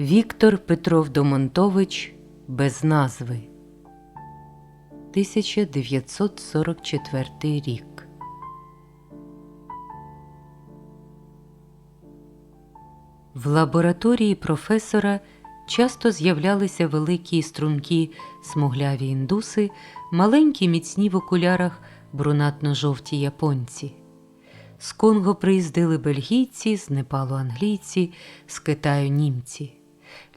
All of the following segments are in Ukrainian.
Віктор Петров Домонтович без назви 1944 рік. В лабораторії професора часто з'являлися великі стрункі смугляві індуси, маленькі міцні в окулярах брунатно-жовті японці. З Конго приїздили бельгійці, з Непалу англійці, з Китаю німці.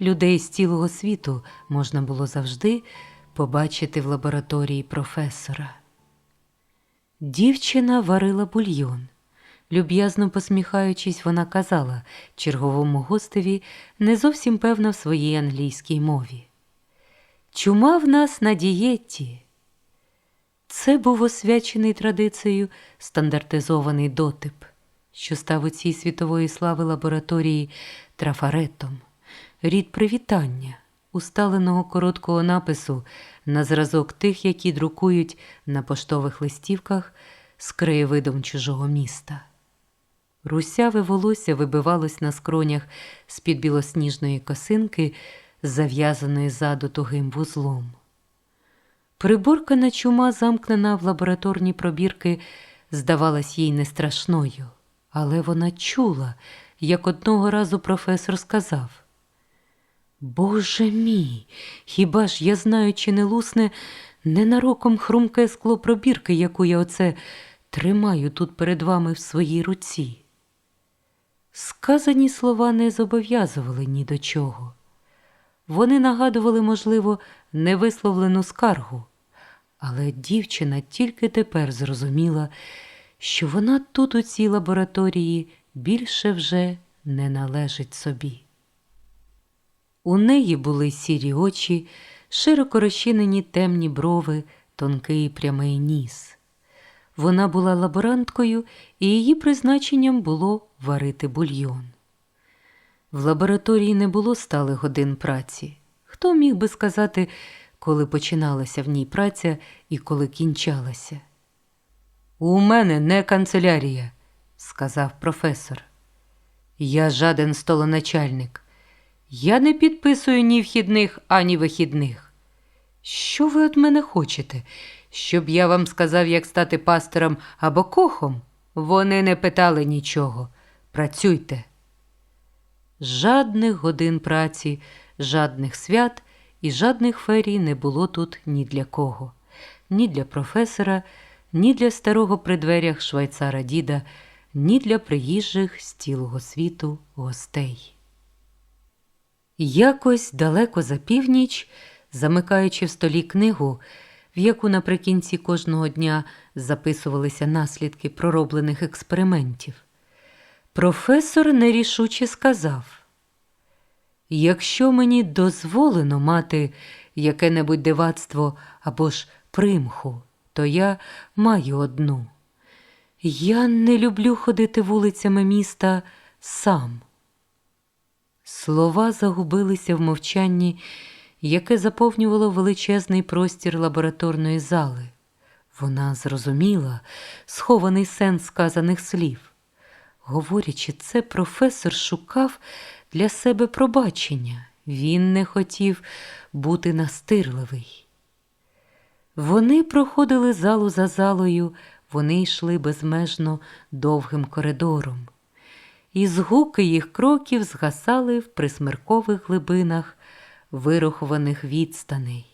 Людей з цілого світу можна було завжди побачити в лабораторії професора. Дівчина варила бульйон. Люб'язно посміхаючись, вона казала черговому гостеві, не зовсім певна в своїй англійській мові. Чума в нас на дієті. Це був освячений традицією стандартизований дотип, що став у цій світової слави лабораторії трафаретом, рід привітання, усталеного короткого напису на зразок тих, які друкують на поштових листівках з краєвидом чужого міста. Русяве волосся вибивалось на скронях з-під білосніжної косинки, зав'язаної ззаду тугим вузлом. Приборкана чума, замкнена в лабораторні пробірки, здавалась їй не страшною, але вона чула, як одного разу професор сказав: Боже мій, хіба ж я знаю, чи не лусне ненароком хрумке скло пробірки, яку я оце тримаю тут перед вами в своїй руці? Сказані слова не зобов'язували ні до чого. Вони нагадували, можливо, невисловлену скаргу, але дівчина тільки тепер зрозуміла, що вона тут, у цій лабораторії, більше вже не належить собі. У неї були сірі очі, широко розчинені темні брови, тонкий прямий ніс. Вона була лаборанткою, і її призначенням було варити бульйон. В лабораторії не було сталих годин праці. Хто міг би сказати, коли починалася в ній праця і коли кінчалася? У мене не канцелярія, сказав професор. Я жаден столоначальник. Я не підписую ні вхідних, ані вихідних. Що ви від мене хочете? Щоб я вам сказав, як стати пастором або кохом? Вони не питали нічого. Працюйте. Жадних годин праці, жадних свят і жадних ферій не було тут ні для кого, ні для професора, ні для старого при дверях швайцара діда, ні для приїжджих з цілого світу гостей. Якось далеко за північ, замикаючи в столі книгу, в яку наприкінці кожного дня записувалися наслідки пророблених експериментів, професор нерішуче сказав: Якщо мені дозволено мати яке-небудь дивацтво або ж примху, то я маю одну. Я не люблю ходити вулицями міста сам. Слова загубилися в мовчанні, яке заповнювало величезний простір лабораторної зали. Вона зрозуміла схований сенс сказаних слів. Говорячи це, професор шукав для себе пробачення. Він не хотів бути настирливий. Вони проходили залу за залою, вони йшли безмежно довгим коридором і згуки їх кроків згасали в присмеркових глибинах вирахованих відстаней.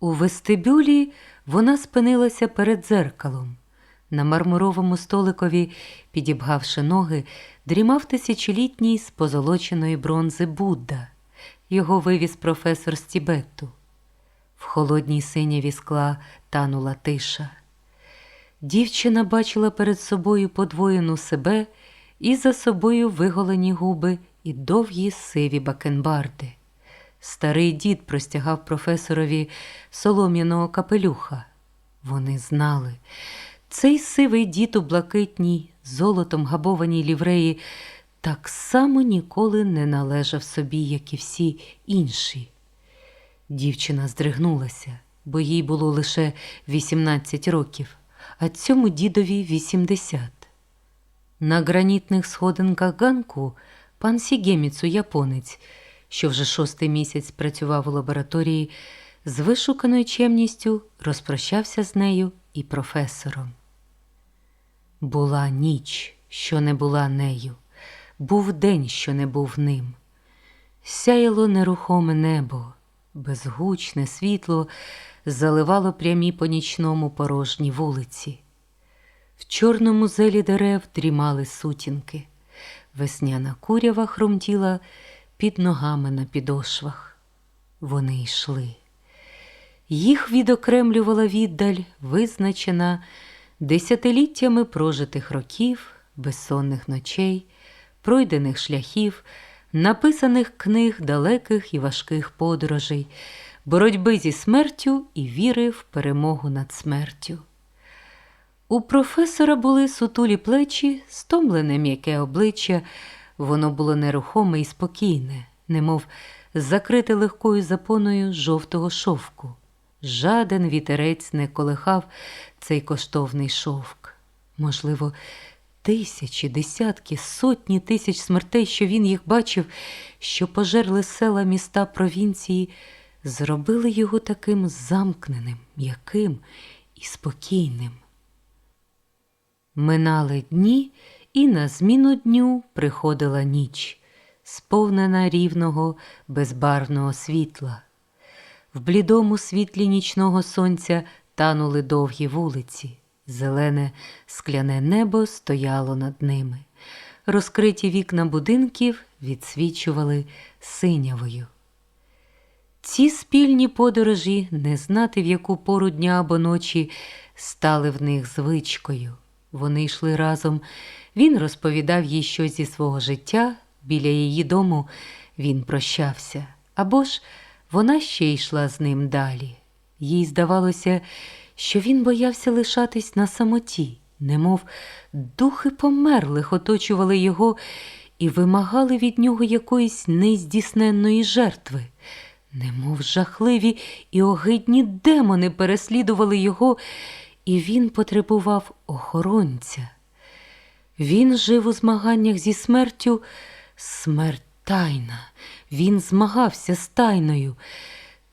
У вестибюлі вона спинилася перед дзеркалом. На мармуровому столикові, підібгавши ноги, дрімав тисячолітній з позолоченої бронзи Будда. Його вивіз професор з Тібету. В холодній синяві скла танула тиша. Дівчина бачила перед собою подвоєну себе і за собою виголені губи і довгі сиві бакенбарди. Старий дід простягав професорові солом'яного капелюха. Вони знали, цей сивий дід у блакитній, золотом габованій лівреї так само ніколи не належав собі, як і всі інші. Дівчина здригнулася, бо їй було лише 18 років, а цьому дідові 80. На гранітних сходинках ганку пан Сігеміцу японець що вже шостий місяць працював у лабораторії, з вишуканою чемністю розпрощався з нею і професором. Була ніч, що не була нею, був день, що не був ним. Сяяло нерухоме небо, безгучне світло заливало прямі по нічному порожні вулиці. В чорному зелі дерев дрімали сутінки, весняна курява хрумтіла під ногами на підошвах. Вони йшли. Їх відокремлювала віддаль, визначена десятиліттями прожитих років, безсонних ночей, пройдених шляхів, написаних книг далеких і важких подорожей, боротьби зі смертю і віри в перемогу над смертю. У професора були сутулі плечі, стомлене м'яке обличчя, воно було нерухоме і спокійне, немов закрите легкою запоною жовтого шовку. Жаден вітерець не колихав цей коштовний шовк. Можливо, тисячі, десятки, сотні тисяч смертей, що він їх бачив, що пожерли села міста провінції, зробили його таким замкненим, м'яким і спокійним. Минали дні, і на зміну дню приходила ніч, сповнена рівного, безбарвного світла. В блідому світлі нічного сонця танули довгі вулиці, зелене скляне небо стояло над ними. Розкриті вікна будинків відсвічували синявою. Ці спільні подорожі, не знати в яку пору дня або ночі, стали в них звичкою. Вони йшли разом. Він розповідав їй щось зі свого життя, біля її дому він прощався. Або ж вона ще йшла з ним далі. Їй здавалося, що він боявся лишатись на самоті, немов духи померлих оточували його і вимагали від нього якоїсь нездійсненної жертви. Немов жахливі і огидні демони переслідували його, і він потребував охоронця. Він жив у змаганнях зі смертю, смерть тайна. Він змагався з тайною.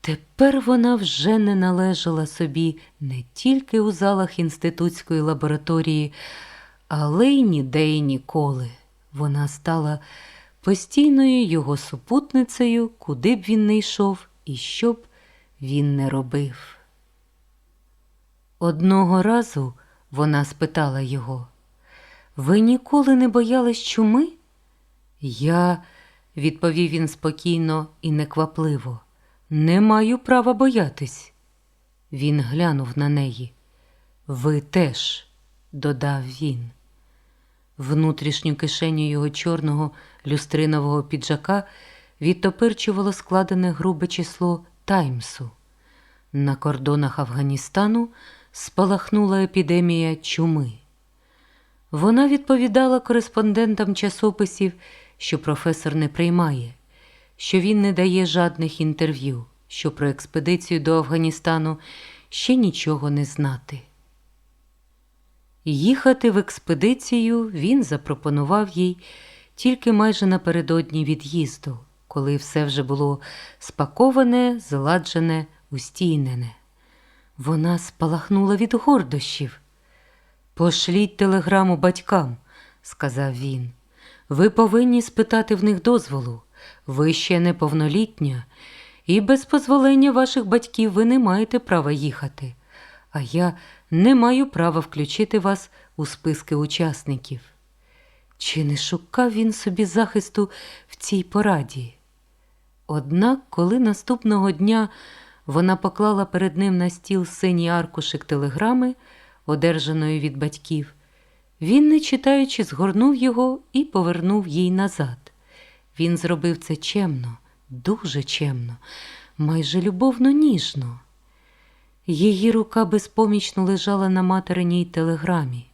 Тепер вона вже не належала собі не тільки у залах інститутської лабораторії, але й ніде й ніколи. Вона стала постійною його супутницею, куди б він не йшов і що б він не робив. Одного разу вона спитала його, ви ніколи не боялись чуми? Я, відповів він спокійно і неквапливо, не маю права боятись. Він глянув на неї. Ви теж, додав він. Внутрішню кишеню його чорного люстринового піджака відтопирчувало складене грубе число Таймсу. На кордонах Афганістану спалахнула епідемія чуми. Вона відповідала кореспондентам часописів, що професор не приймає, що він не дає жадних інтерв'ю, що про експедицію до Афганістану ще нічого не знати. Їхати в експедицію він запропонував їй тільки майже напередодні від'їзду, коли все вже було спаковане, зладжене, устійнене. Вона спалахнула від гордощів. Пошліть телеграму батькам, сказав він. Ви повинні спитати в них дозволу. Ви ще неповнолітня, і без дозволення ваших батьків ви не маєте права їхати, а я не маю права включити вас у списки учасників. Чи не шукав він собі захисту в цій пораді? Однак, коли наступного дня вона поклала перед ним на стіл синій аркушик телеграми, одержаної від батьків, він, не читаючи, згорнув його і повернув їй назад. Він зробив це чемно, дуже чемно, майже любовно ніжно. Її рука безпомічно лежала на материній телеграмі.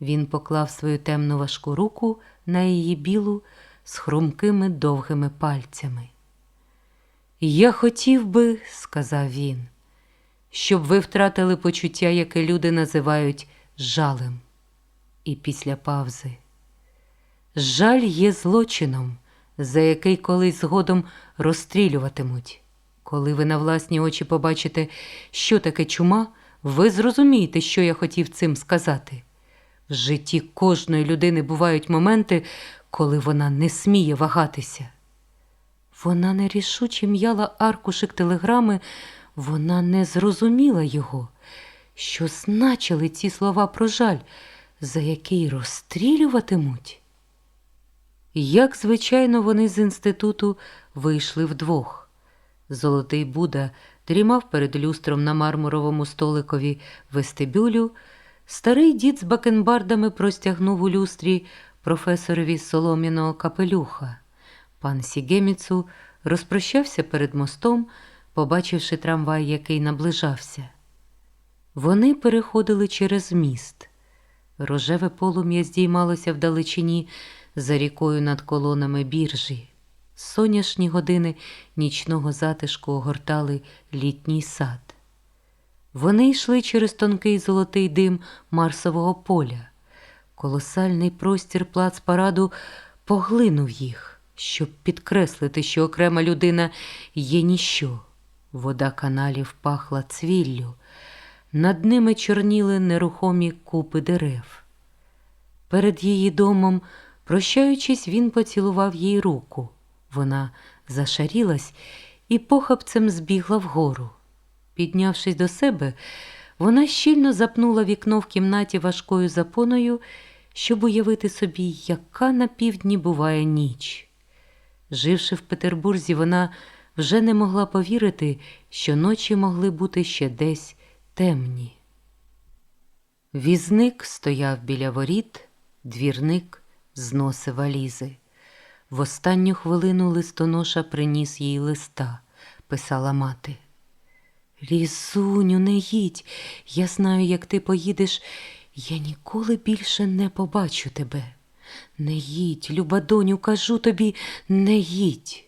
Він поклав свою темну важку руку на її білу з хрумкими довгими пальцями. Я хотів би, сказав він, щоб ви втратили почуття, яке люди називають жалем. І після павзи. Жаль є злочином, за який колись згодом розстрілюватимуть. Коли ви на власні очі побачите, що таке чума, ви зрозумієте, що я хотів цим сказати. В житті кожної людини бувають моменти, коли вона не сміє вагатися. Вона нерішуче м'яла аркушик телеграми, вона не зрозуміла його, що значили ці слова про жаль, за який розстрілюватимуть. Як звичайно, вони з інституту вийшли вдвох. Золотий Буда дрімав перед люстром на мармуровому столикові вестибюлю. Старий дід з бакенбардами простягнув у люстрі професорові солом'яного капелюха. Пан Сігеміцу розпрощався перед мостом, побачивши трамвай, який наближався. Вони переходили через міст. Рожеве полум'я здіймалося вдалечині за рікою над колонами біржі. Соняшні години нічного затишку огортали літній сад. Вони йшли через тонкий золотий дим Марсового поля. Колосальний простір плац параду поглинув їх, щоб підкреслити, що окрема людина є ніщо. Вода каналів пахла цвіллю, над ними чорніли нерухомі купи дерев. Перед її домом, прощаючись, він поцілував їй руку. Вона зашарілась і похапцем збігла вгору. Піднявшись до себе, вона щільно запнула вікно в кімнаті важкою запоною, щоб уявити собі, яка на півдні буває ніч. Живши в Петербурзі, вона вже не могла повірити, що ночі могли бути ще десь темні. Візник стояв біля воріт, двірник зносив валізи. В останню хвилину листоноша приніс їй листа, писала мати. Лізуню, не їдь. Я знаю, як ти поїдеш, я ніколи більше не побачу тебе. Не їдь, люба доню, кажу тобі, не їдь.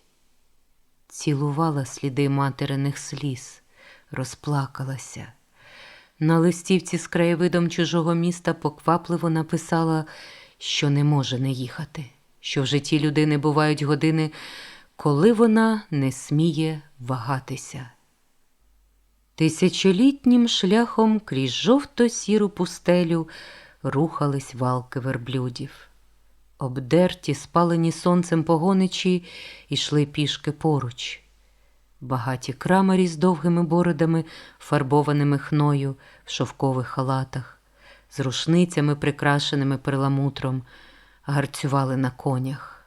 Цілувала сліди материних сліз, розплакалася. На листівці з краєвидом чужого міста поквапливо написала, що не може не їхати, що в житті людини бувають години, коли вона не сміє вагатися. Тисячолітнім шляхом крізь жовто-сіру пустелю рухались валки верблюдів. Обдерті, спалені сонцем погоничі йшли пішки поруч. Багаті крамарі з довгими бородами, фарбованими хною в шовкових халатах, з рушницями, прикрашеними перламутром, гарцювали на конях.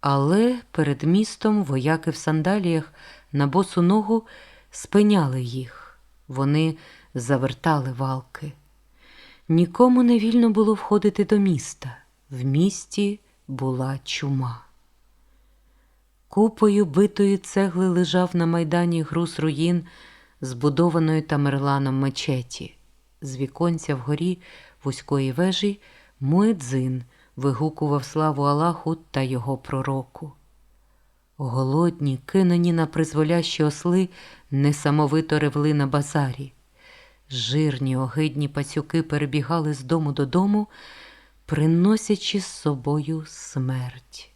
Але перед містом вояки в сандаліях на босу ногу спиняли їх, вони завертали валки. Нікому не вільно було входити до міста. В місті була чума. Купою битої цегли лежав на майдані груз руїн, збудованої тамерланом мечеті. З віконця вгорі вузької вежі Муедзин вигукував славу Аллаху та його пророку. Голодні, кинені на призволящі осли, несамовито ревли на базарі. Жирні, огидні пацюки перебігали з дому додому, приносячи з собою смерть.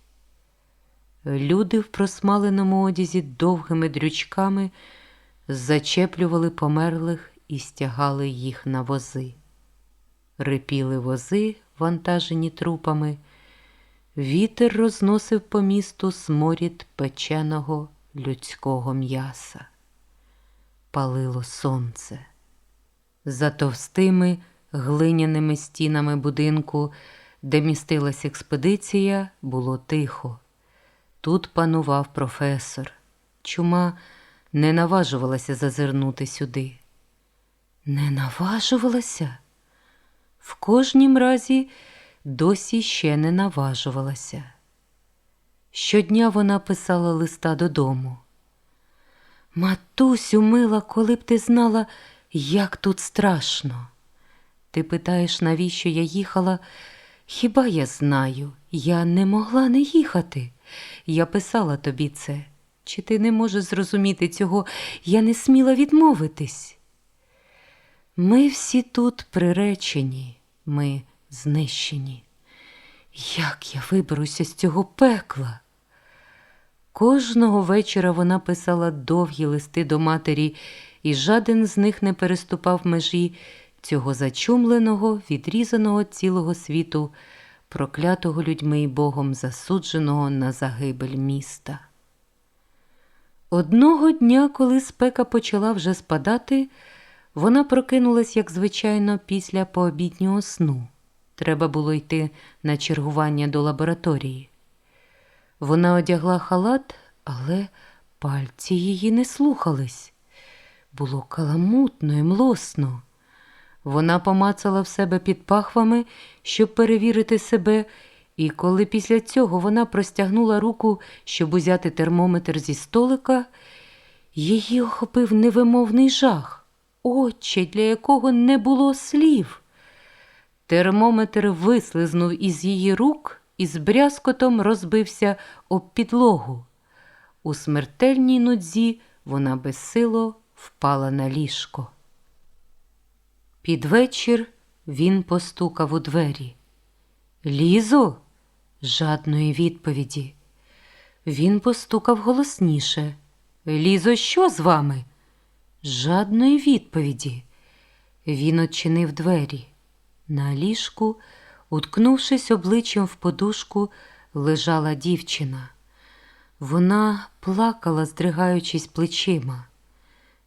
Люди в просмаленому одязі довгими дрючками зачеплювали померлих і стягали їх на вози. Рипіли вози, вантажені трупами. Вітер розносив по місту сморід печеного людського м'яса. Палило сонце. За товстими глиняними стінами будинку, де містилась експедиція, було тихо. Тут панував професор. Чума не наважувалася зазирнути сюди. Не наважувалася? В кожнім разі досі ще не наважувалася. Щодня вона писала листа додому. Матусю, мила, коли б ти знала, як тут страшно. Ти питаєш, навіщо я їхала? Хіба я знаю, я не могла не їхати. Я писала тобі це. Чи ти не можеш зрозуміти цього? Я не сміла відмовитись. Ми всі тут приречені, ми знищені. Як я виберуся з цього пекла? Кожного вечора вона писала довгі листи до матері, і жаден з них не переступав межі цього зачумленого, відрізаного від цілого світу, проклятого людьми і Богом засудженого на загибель міста. Одного дня, коли спека почала вже спадати, вона прокинулась, як звичайно, після пообіднього сну. Треба було йти на чергування до лабораторії. Вона одягла халат, але пальці її не слухались. Було каламутно і млосно. Вона помацала в себе під пахвами, щоб перевірити себе, і коли після цього вона простягнула руку, щоб узяти термометр зі столика, її охопив невимовний жах, очі, для якого не було слів. Термометр вислизнув із її рук і з брязкотом розбився об підлогу. У смертельній нудзі вона безсило впала на ліжко. Під вечір він постукав у двері. Лізо? Жадної відповіді. Він постукав голосніше. Лізо, що з вами? Жадної відповіді. Він очинив двері. На ліжку, уткнувшись обличчям в подушку, лежала дівчина. Вона плакала, здригаючись плечима.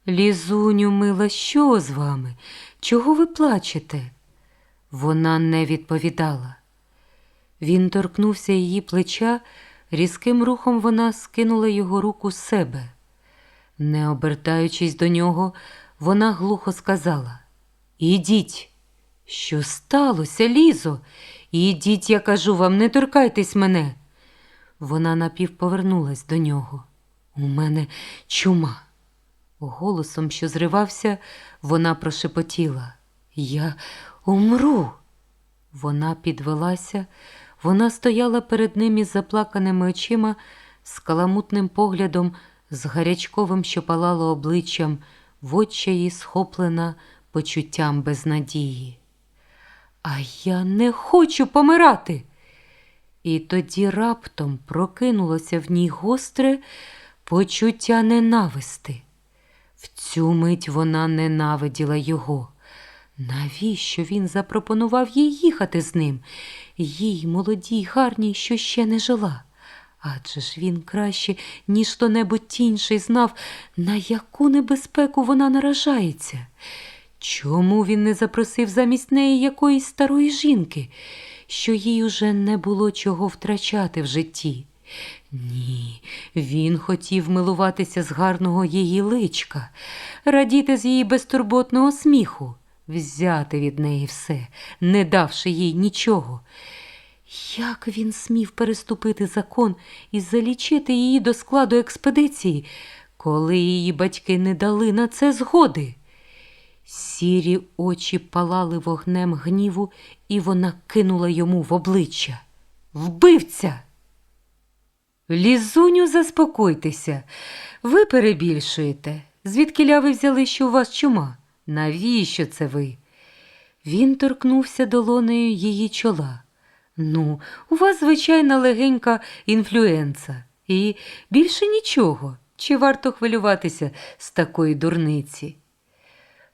Лізуню, мила, що з вами? Чого ви плачете? Вона не відповідала. Він торкнувся її плеча, різким рухом вона скинула його руку з себе. Не обертаючись до нього, вона глухо сказала Ідіть. Що сталося, Лізо? Ідіть, я кажу вам, не торкайтесь мене. Вона напівповернулась до нього. У мене чума. Голосом, що зривався, вона прошепотіла. Я умру. Вона підвелася, вона стояла перед ним із заплаканими очима, з каламутним поглядом, з гарячковим, що палало обличчям, в очі схоплена почуттям безнадії. А я не хочу помирати. І тоді раптом прокинулося в ній гостре почуття ненависти. В цю мить вона ненавиділа його. Навіщо він запропонував їй їхати з ним, їй, молодій, гарній, що ще не жила? Адже ж він краще, ніж хто небудь інший, знав, на яку небезпеку вона наражається. Чому він не запросив замість неї якоїсь старої жінки, що їй уже не було чого втрачати в житті? Ні, він хотів милуватися з гарного її личка, радіти з її безтурботного сміху, взяти від неї все, не давши їй нічого. Як він смів переступити закон і залічити її до складу експедиції, коли її батьки не дали на це згоди? Сірі очі палали вогнем гніву, і вона кинула йому в обличчя. Вбивця! Лізуню, заспокойтеся, ви перебільшуєте. Звідкиля ви взяли, що у вас чума? Навіщо це ви? Він торкнувся долонею її чола. Ну, у вас звичайна легенька інфлюенца. І більше нічого. Чи варто хвилюватися з такої дурниці?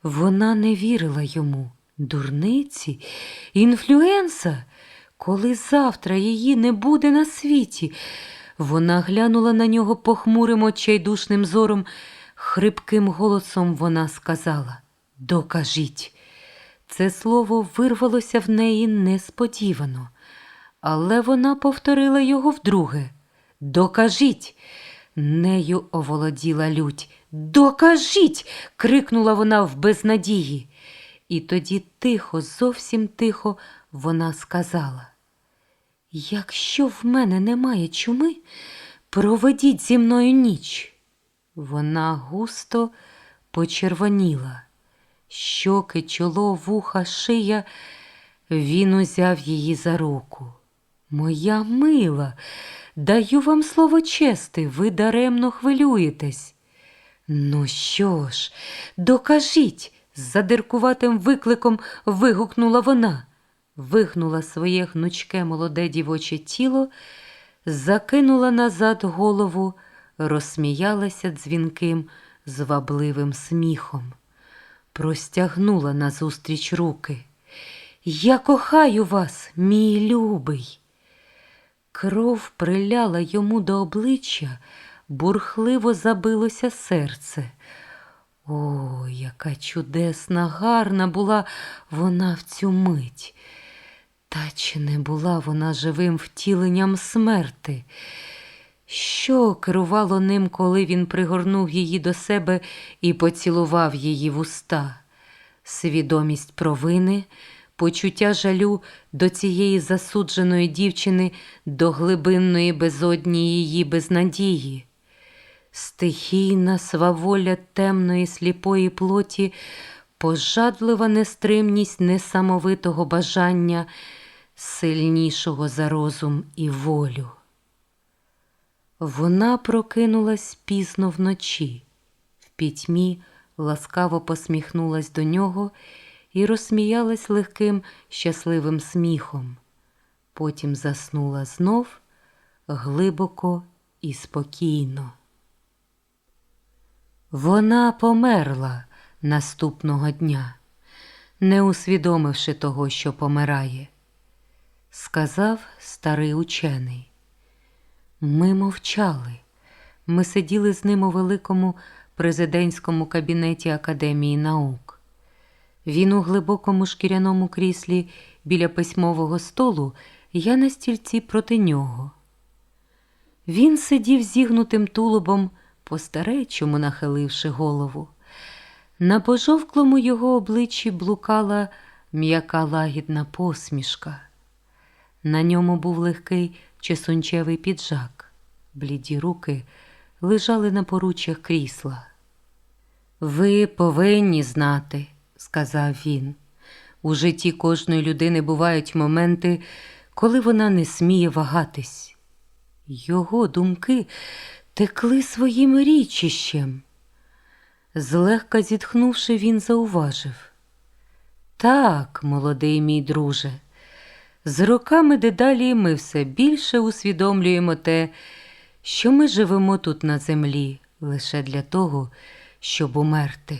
Вона не вірила йому. Дурниці, інфлюенса, коли завтра її не буде на світі. Вона глянула на нього похмурим очайдушним зором. Хрипким голосом вона сказала Докажіть. Це слово вирвалося в неї несподівано, але вона повторила його вдруге. Докажіть. Нею оволоділа лють. Докажіть. крикнула вона в безнадії. І тоді тихо, зовсім тихо, вона сказала Якщо в мене немає чуми, проведіть зі мною ніч. Вона густо почервоніла. Щоки, чоло, вуха, шия. Він узяв її за руку. Моя мила, даю вам слово чести, ви даремно хвилюєтесь. Ну що ж, докажіть, з задиркуватим викликом вигукнула вона, вигнула своє гнучке молоде дівоче тіло, закинула назад голову, розсміялася дзвінким, звабливим сміхом, простягнула назустріч руки. Я кохаю вас, мій любий. Кров приляла йому до обличчя, бурхливо забилося серце. О, яка чудесна, гарна була вона в цю мить. Та чи не була вона живим втіленням смерти? Що керувало ним, коли він пригорнув її до себе і поцілував її в уста? Свідомість провини, почуття жалю до цієї засудженої дівчини, до глибинної безодні її безнадії. Стихійна сваволя темної сліпої плоті, пожадлива нестримність несамовитого бажання, сильнішого за розум і волю. Вона прокинулась пізно вночі, в пітьмі ласкаво посміхнулась до нього і розсміялась легким, щасливим сміхом. Потім заснула знов глибоко і спокійно. Вона померла наступного дня, не усвідомивши того, що помирає, сказав старий учений. Ми мовчали. Ми сиділи з ним у великому президентському кабінеті Академії наук. Він у глибокому шкіряному кріслі біля письмового столу, я на стільці проти нього. Він сидів зігнутим тулубом, по-старечому нахиливши голову. На пожовклому його обличчі блукала м'яка лагідна посмішка. На ньому був легкий чесунчевий піджак. Бліді руки лежали на поруччях крісла. Ви повинні знати, сказав він. У житті кожної людини бувають моменти, коли вона не сміє вагатись. Його думки текли своїм річищем. Злегка зітхнувши, він зауважив. Так, молодий мій друже, з роками дедалі ми все більше усвідомлюємо те, що ми живемо тут на землі лише для того, щоб умерти.